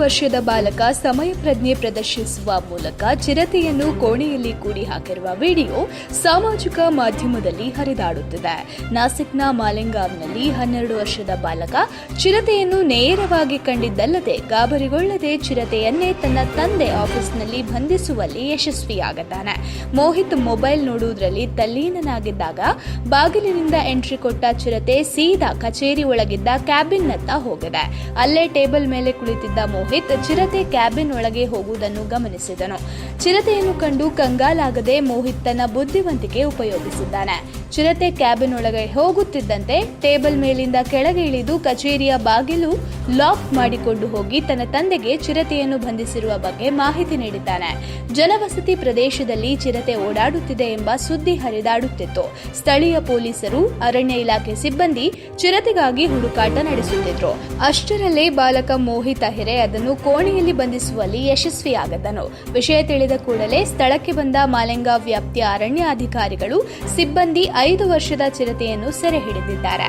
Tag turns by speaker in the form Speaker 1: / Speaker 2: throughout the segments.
Speaker 1: ವರ್ಷದ ಬಾಲಕ ಸಮಯ ಪ್ರಜ್ಞೆ ಪ್ರದರ್ಶಿಸುವ ಮೂಲಕ ಚಿರತೆಯನ್ನು ಕೋಣೆಯಲ್ಲಿ ಕೂಡಿ ಹಾಕಿರುವ ವಿಡಿಯೋ ಸಾಮಾಜಿಕ ಮಾಧ್ಯಮದಲ್ಲಿ ಹರಿದಾಡುತ್ತಿದೆ. ನಾಸಿಕ್ನ ಮಾಲೆಂಗಾವ್ನಲ್ಲಿ ಹನ್ನೆರಡು ವರ್ಷದ ಬಾಲಕ ಚಿರತೆಯನ್ನು ನೇರವಾಗಿ ಕಂಡಿದ್ದಲ್ಲದೆ ಗಾಬರಿಗೊಳ್ಳದೆ ಚಿರತೆಯನ್ನೇ ತನ್ನ ತಂದೆ ಆಫೀಸ್ನಲ್ಲಿ ಬಂಧಿಸುವಲ್ಲಿ ಯಶಸ್ವಿಯಾಗುತ್ತಾನೆ. ಮೋಹಿತ್ ಮೊಬೈಲ್ ನೋಡುವುದರಲ್ಲಿ ತಲ್ಲೀನನಾಗಿದ್ದಾಗ ಬಾಗಿಲಿನಿಂದ ಎಂಟ್ರಿ ಕೊಟ್ಟ ಚಿರತೆ ಸೀದಾ ಕಚೇರಿ ಒಳಗಿದ್ದ ಕ್ಯಾಬಿನ್ನತ್ತ ಹೋಗಿದೆ. ಅಲ್ಲೇ ಟೇಬಲ್ ಮೇಲೆ ಕುಳಿತಿದ್ದ ಮೋಹಿತ್ ಚಿರತೆ ಕ್ಯಾಬಿನ್ ಒಳಗೆ ಹೋಗುವುದನ್ನು ಗಮನಿಸಿದನು. ಚಿರತೆಯನ್ನು ಕಂಡು ಕಂಗಾಲಾಗದೆ ಮೋಹಿತ್ ತನ್ನ ಬುದ್ಧಿವಂತಿಕೆ ಉಪಯೋಗಿಸಿದ್ದಾನೆ. ಚಿರತೆ ಕ್ಯಾಬಿನ್ ಒಳಗೆ ಹೋಗುತ್ತಿದ್ದಂತೆ ಟೇಬಲ್ ಮೇಲಿಂದ ಕೆಳಗೆ ಇಳಿದು ಕಚೇರಿಯ ಬಾಗಿಲು ಲಾಕ್ ಮಾಡಿಕೊಂಡು ಹೋಗಿ ತನ್ನ ತಂದೆಗೆ ಚಿರತೆಯನ್ನು ಬಂಧಿಸಿರುವ ಬಗ್ಗೆ ಮಾಹಿತಿ ನೀಡಿದ್ದಾನೆ. ಜನವಸತಿ ಪ್ರದೇಶದಲ್ಲಿ ಚಿರತೆ ಓಡಾಡುತ್ತಿದೆ ಎಂಬ ಸುದ್ದಿ ಹರಿದಾಡುತ್ತಿತ್ತು. ಸ್ಥಳೀಯ ಪೊಲೀಸರು, ಅರಣ್ಯ ಇಲಾಖೆ ಸಿಬ್ಬಂದಿ ಚಿರತೆಗಾಗಿ ಹುಡುಕಾಟ ನಡೆಸುತ್ತಿದ್ರು. ಅಷ್ಟರಲ್ಲೇ ಬಾಲಕ ಮೋಹಿತ ಹಿರೆ ಅದನ್ನು ಕೋಣೆಯಲ್ಲಿ ಬಂಧಿಸುವಲ್ಲಿ ಯಶಸ್ವಿಯಾಗದನು. ವಿಷಯ ತಿಳಿದ ಕೂಡಲೇ ಸ್ಥಳಕ್ಕೆ ಬಂದ ಮಾಲೆಂಗಾ ವ್ಯಾಪ್ತಿಯ ಅರಣ್ಯ ಅಧಿಕಾರಿಗಳು ಸಿಬ್ಬಂದಿ ಐದು ವರ್ಷದ ಚಿರತೆಯನ್ನು ಸೆರೆ ಹಿಡಿದಿದ್ದಾರೆ.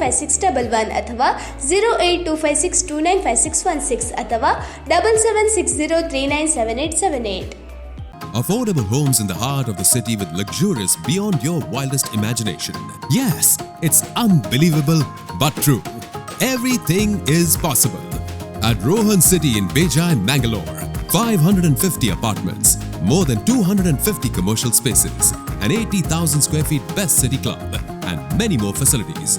Speaker 1: ಫೈವ್ ಸಿಕ್ಸ್ ಡಬಲ್ ಒನ್ ಅಥವಾ zero eight two five six two nine five six one six ಅಥವಾ double seven six zero three nine seven eight seven eight
Speaker 2: Affordable homes in the heart of the city with luxurious beyond your wildest imagination. Yes, it's unbelievable but true. Everything is possible. At Rohan City in Bejai, Mangalore, 550 apartments, more than 250 commercial spaces, an 80,000 square feet best city club, and many more facilities.